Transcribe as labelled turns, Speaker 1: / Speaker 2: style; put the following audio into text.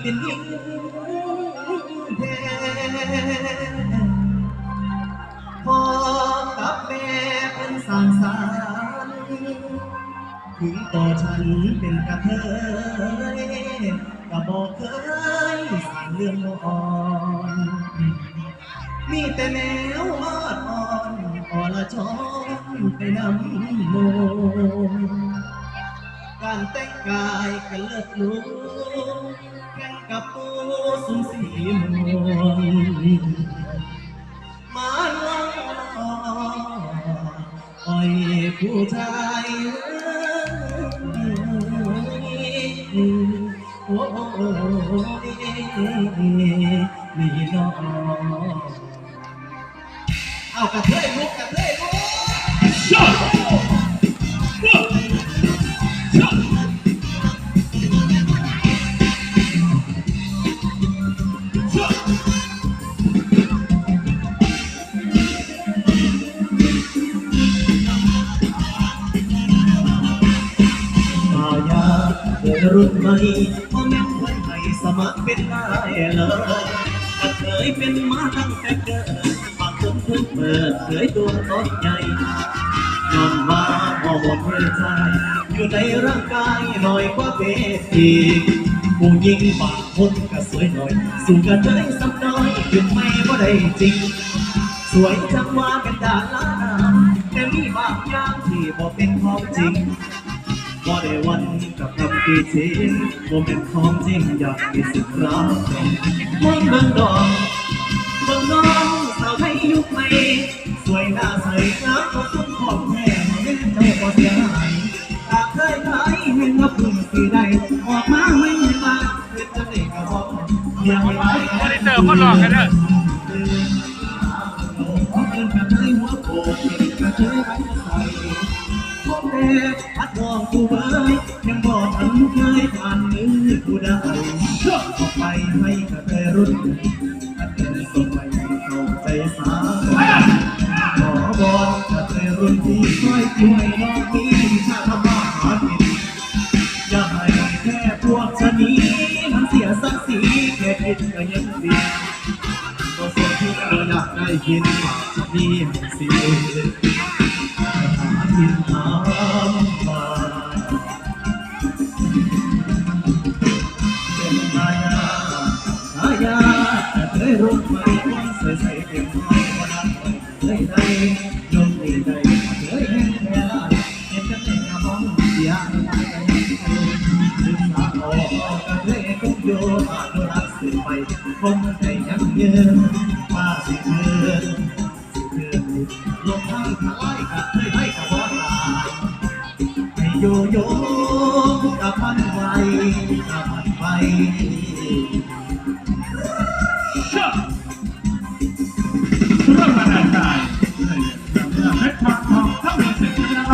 Speaker 1: เป็นหญิงแท้พ่อกับแม่เป็นสางสารถึงต่อฉันเป็นกระเทยก็บอกเคยสางเรื่องอ่อนมีแต่แนวออดอ่อนอ่อนละชอนไปนำโม การแต่งกายกันเลิศลูแข่งกับปูสุมสีมวงมาลองอ่อยผู้ชายโอ้ยนี่น้องเอากระเทยลุกกระเทย เธอรุ่นใหม่พ่อแม่เพื่อนให้สมัครเป็นได้เลยกระเทยเป็นมาตั้งแต่เกิดปากคนเพิ่งเปิดเผยตัวต้นใหญ่ย้อนมาฮอร์โมนเพศชายอยู่ในร่างกายหน่อยกว่าเพศหญิงผู้หญิงบางคนก็สวยหน่อย สู่กระเทยสักน้อยขึ้นไม่ก็ได้จริง สวยจังว่าเป็นดาราแต่มีบางอย่างที่บ่เป็นของจริง บ่ได้วันกับคำที่จริงบ่เป็นของจริงอยากมีสิทธิ์รักมองเบิ่งดอกเบิ่งน้องสาวไทยยุคใหม่สวยหน้าใสครับขอบคุณของแท้เห็นเจ้าก็เสียหายหากเคยขายเห็นว่าพึ่งสิได้ออกมาไม่มาเฮ็ดจังได๋ก็บ่ยังไม่ได้
Speaker 2: มอนิเตอร์คนหลอกกันเด้อ
Speaker 1: ขอเอิ้นกระเทยหัวโขกกระเทยไว้ใส่ พบแต่พัดมองกูเบยยังบอกทันเคยผ่านมือกูได้ออกไปให้กระเทยรุ่นกระเทยสมัยเข้าใจสาขอบอกกระเทยรุ่นที่ช่วยช่วยน้องมีชาติมาหากินอย่าให้แค่พวกชะนี้มันเสียศักดิ์ศรีแค่คิดก็ยังดีก็ส่วนที่เราอยากได้กินฝากพี่สิหากินทำมาเป็นมายาหายาแต่เคยรู้ไหมว่าใส่ใส่เต็มไม้วันนั้นเคยได้ยมดีได้เคยเห็นแค่ละเห็นกันแต่มองเสียไม่ได้กันศึกษาออกกันเลยกุกโยอานุรักษ์สืบไปคงใจยังยืนมาสิเกินสิเกินลง โยโยกับมันไปกับมันไปเรื่องบรรยากาศเรื่องความควาทั้งหมดเสร็จแล้ว